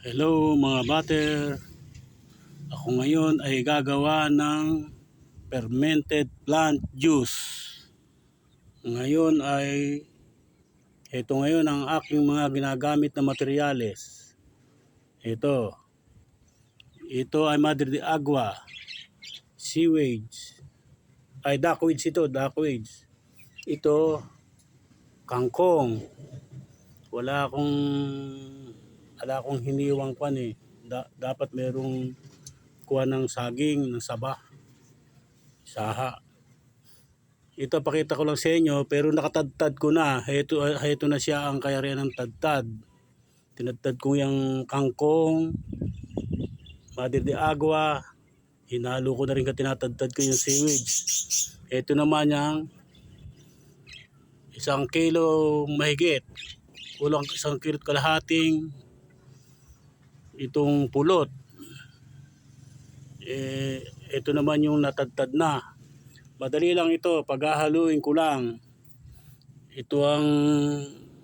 Hello mga butter. Ako ngayon ay gagawa ng fermented plant juice. Ngayon ay ito ngayon ang aking mga ginagamit na materyales. Ito. Ito ay Madre de Agua. Sewage. Ay duckweeds ito, duckweeds. Ito kangkong. Wala akong wala akong hiniwang kwan eh. Da- dapat merong kuha ng saging, ng saba. Saha. Ito pakita ko lang sa inyo pero nakatadtad ko na. Ito, ito na siya ang kayarihan ng tadtad. Tinadtad ko yung kangkong, Madre de Agua, hinalo ko na rin ka tinatadtad ko yung sewage. Ito naman yung isang kilo mahigit. Kulang isang kilo at kalahating itong pulot. Eh, ito naman yung natadtad na. Madali lang ito, paghahaluin ko lang. Ito ang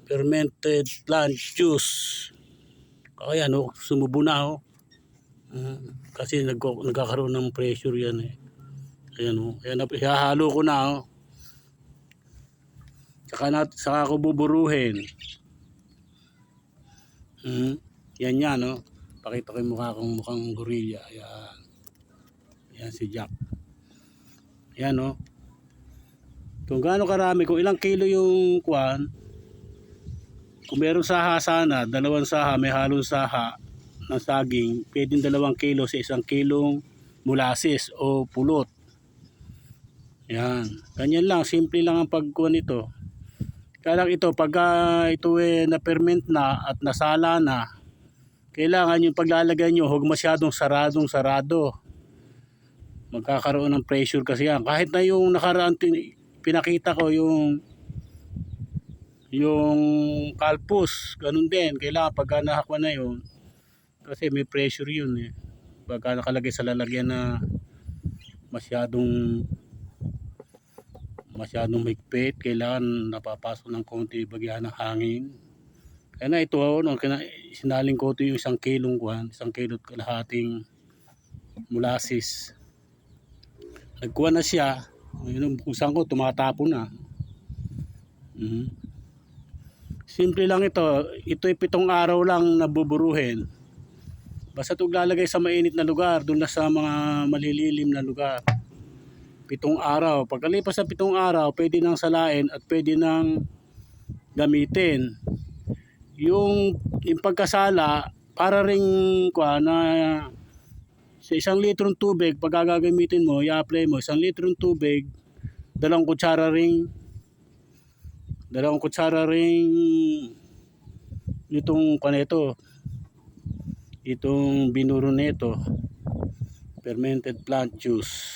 fermented plant juice. Kaya no, sumubo na oh. Mm, kasi nag nagkakaroon ng pressure yan eh. Ayan oh. Ayan, ihahalo ko na oh. Saka, na, saka ko buburuhin. Mm, yan yan oh. Pakita ko yung mukha kong mukhang gorilla. Ayan. Ayan si Jack. Ayan oh. Kung gaano karami, kung ilang kilo yung kwan, kung meron saha sana, dalawang saha, may halong saha ng saging, pwedeng dalawang kilo sa isang kilong molasses o pulot. Yan. Ganyan lang, simple lang ang pagkuha nito. Kaya lang ito, pag ah, ito eh, na-ferment na at nasala na, kailangan yung paglalagay nyo, huwag masyadong saradong sarado. Magkakaroon ng pressure kasi yan. Kahit na yung nakaraan pinakita ko yung yung kalpus, ganun din. Kailangan pagka nahakwa na yun, kasi may pressure yun eh. Pagka nakalagay sa lalagyan na masyadong masyadong higpit, kailangan napapasok ng konti bagyan ng hangin. Kaya na ito, no, kina, sinaling ko ito yung isang kilong kuhan, isang kilo at kalahating molasses. Nagkuha na siya, yun, kung saan ko, tumatapon na. Mhm. Simple lang ito. Ito'y pitong araw lang nabuburuhin. Basta ito lalagay sa mainit na lugar, doon na sa mga malililim na lugar. Pitong araw. Pagkalipas sa pitong araw, pwede nang salain at pwede nang gamitin. Yung, yung pagkasala, para ring kwa na sa isang litrong tubig, pag gagamitin mo, i-apply mo, isang litrong tubig, dalawang kutsara ring dalawang kutsara ring itong kaneto itong binuro nito fermented plant juice.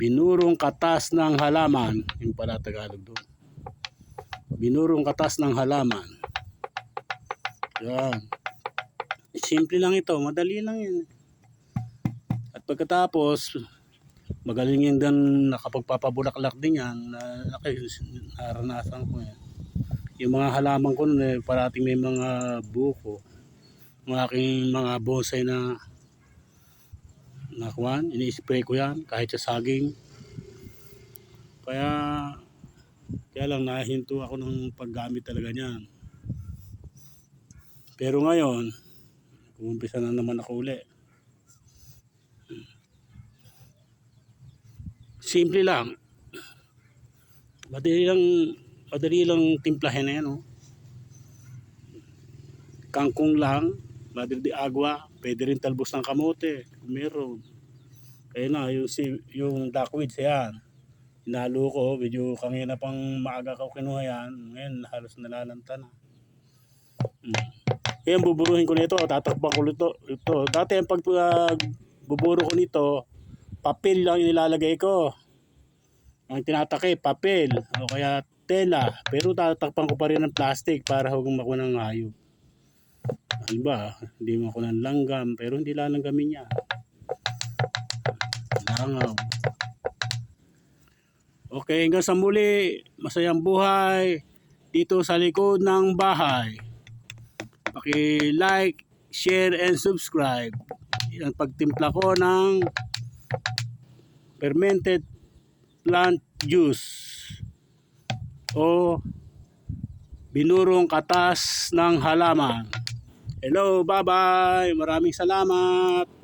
Binurong katas ng halaman yung pala Tagalog doon binurong katas ng halaman. Yan. Simple lang ito madali lang yan at pagkatapos magaling yan din nakapagpapabulaklak din yan. Naranasan ko yan. Yung mga halaman ko nun eh, parating may mga buko. Ng aking mga bonsai na nakuhan, ini-spray ko yan kahit sa saging. Kaya kaya lang nahinto ako ng paggamit talaga niyan. Pero ngayon umumpisa na naman ako uli. Simple lang. Madali lang madali lang timplahin na yan oh. kangkong lang madre de agua pwede rin talbos ng kamote meron. Kaya na yung, yung duckweeds yan inalo ko medyo kanina pang maaga ko kinuha yan ngayon halos nalalanta na hmm. Ayan, buburuhin ko nito tatakpan ko nito ito. dati ang pag uh, buburo ko nito papel lang nilalagay ko ang tinatakip, papel o kaya tela pero tatakpan ko pa rin ng plastic para huwag makuha ng hayop Halimbawa, hindi ako ng langgam, pero hindi lalanggamin niya. Langaw. Okay, hanggang sa muli, masayang buhay dito sa likod ng bahay. paki-like, share, and subscribe. Ang pagtimpla ko ng fermented plant juice o binurong katas ng halaman. Hello, bye-bye. Maraming salamat.